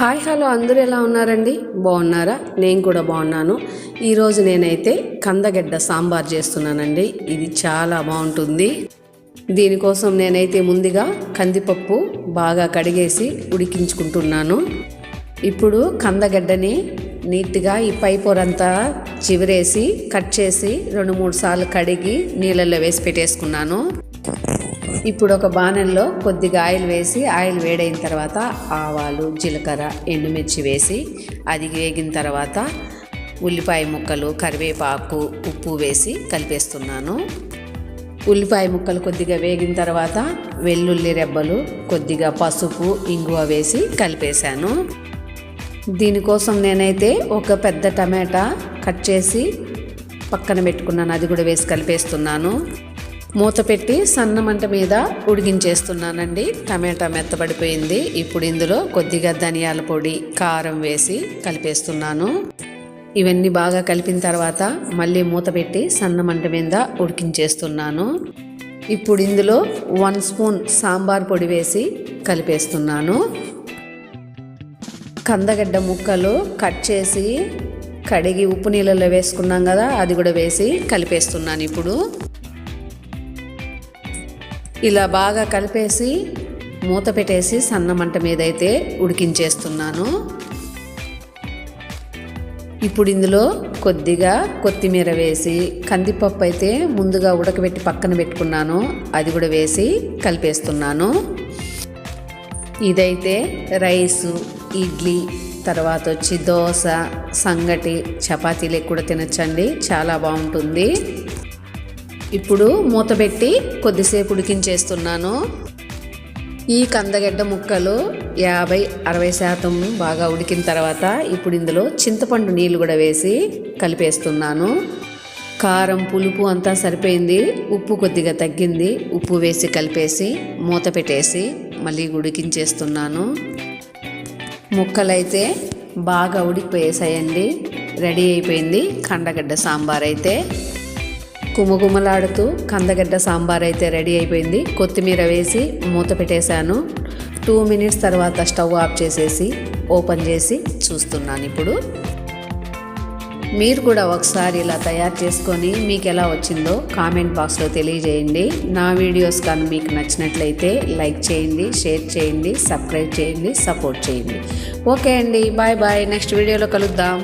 Hi hello అందరూ ఎలా ఉన్నారండి? బాగున్నారా? నేను కూడా బాగున్నాను. ఈరోజు నేనైతే కందగడ్డ సాంబార్ చేస్తున్నానండి. ఇది చాలా బాగుంటుంది. దీనికోసం నేనైతే ముందుగా కందిపప్పు బాగా కడిగేసి ఉడికించుకుంటున్నాను. ఇప్పుడు కందగడ్డని నీట్గా ఈ పై పొరంతా చివరేసి కట్ చేసి రెండు మూడు సార్లు కడిగి నీళ్ళల్లో వేసి పెట్టేసుకున్నాను. ఇప్పుడు ఒక బాణంలో కొద్దిగా ఆయిల్ వేసి ఆయిల్ వేడైన తర్వాత ఆవాలు జీలకర్ర ఎండుమిర్చి వేసి అది వేగిన తర్వాత ఉల్లిపాయ ముక్కలు కరివేపాకు ఉప్పు వేసి కలిపేస్తున్నాను. ఉల్లిపాయ ముక్కలు కొద్దిగా వేగిన తర్వాత వెల్లుల్లి రెబ్బలు కొద్దిగా పసుపు ఇంగువ వేసి కలిపేశాను. దీనికోసం నేనైతే ఒక పెద్ద టమాటా కట్ చేసి పక్కన పెట్టుకున్నాను అది కూడా వేసి కలిపేస్తున్నాను. మూత పెట్టి సన్న మంట మీద ఉడికించేస్తున్నానండి. టమాటా మెత్తబడిపోయింది. ఇప్పుడు ఇందులో కొద్దిగా ధనియాల పొడి కారం వేసి కలిపేస్తున్నాను. ఇవన్నీ బాగా కలిపిన తర్వాత మళ్ళీ మూత పెట్టి సన్న మంట మీద ఉడికించేస్తున్నాను. ఇప్పుడు ఇందులో వన్ స్పూన్ సాంబార్ పొడి వేసి కలిపేస్తున్నాను. కందగడ్డ ముక్కలు కట్ చేసి కడిగి ఉప్పు నీళ్ళలో వేసుకున్నాం కదా అది కూడా వేసి కలిపేస్తున్నాను ఇప్పుడు. ఇలా బాగా కలిపేసి మూత పెట్టేసి సన్న మంట మీద అయితే ఉడికించేస్తున్నాను. ఇప్పుడు ఇందులో కొద్దిగా కొత్తిమీర వేసి కందిపప్పు అయితే ముందుగా ఉడకబెట్టి పక్కన పెట్టుకున్నాను. అది కూడా వేసి కలిపేస్తున్నాను. ఇదైతే రైసు ఇడ్లీ తర్వాత వచ్చి దోశ సంగటి చపాతీలకు కూడా తినచ్చండి. చాలా బాగుంటుంది. ఇప్పుడు మూత పెట్టి కొద్దిసేపు ఉడికించేస్తున్నాను. ఈ కందగడ్డ ముక్కలు యాభై అరవై శాతం బాగా ఉడికిన తర్వాత ఇప్పుడు ఇందులో చింతపండు నీళ్ళు కూడా వేసి కలిపేస్తున్నాను. కారం పులుపు అంతా సరిపోయింది. ఉప్పు కొద్దిగా తగ్గింది. ఉప్పు వేసి కలిపేసి మూత పెట్టేసి మళ్ళీ ఉడికించేస్తున్నాను. ముక్కలైతే బాగా ఉడికిపోయేసాయండి. రెడీ అయిపోయింది కండగడ్డ సాంబార్ అయితే. గుమగుమలాడుతూ కందగడ్డ సాంబార్ అయితే రెడీ అయిపోయింది. కొత్తిమీర వేసి మూత పెట్టేశాను. టూ మినిట్స్ తర్వాత స్టవ్ ఆఫ్ చేసేసి ఓపెన్ చేసి చూస్తున్నాను ఇప్పుడు. మీరు కూడా ఒకసారి ఇలా తయారు చేసుకొని మీకు ఎలా వచ్చిందో కామెంట్ బాక్స్లో తెలియజేయండి. నా వీడియోస్ కానీ మీకు నచ్చినట్లయితే లైక్ చేయండి షేర్ చేయండి సబ్స్క్రైబ్ చేయండి సపోర్ట్ చేయండి. ఓకే అండి బాయ్ బాయ్. నెక్స్ట్ వీడియోలో కలుద్దాం.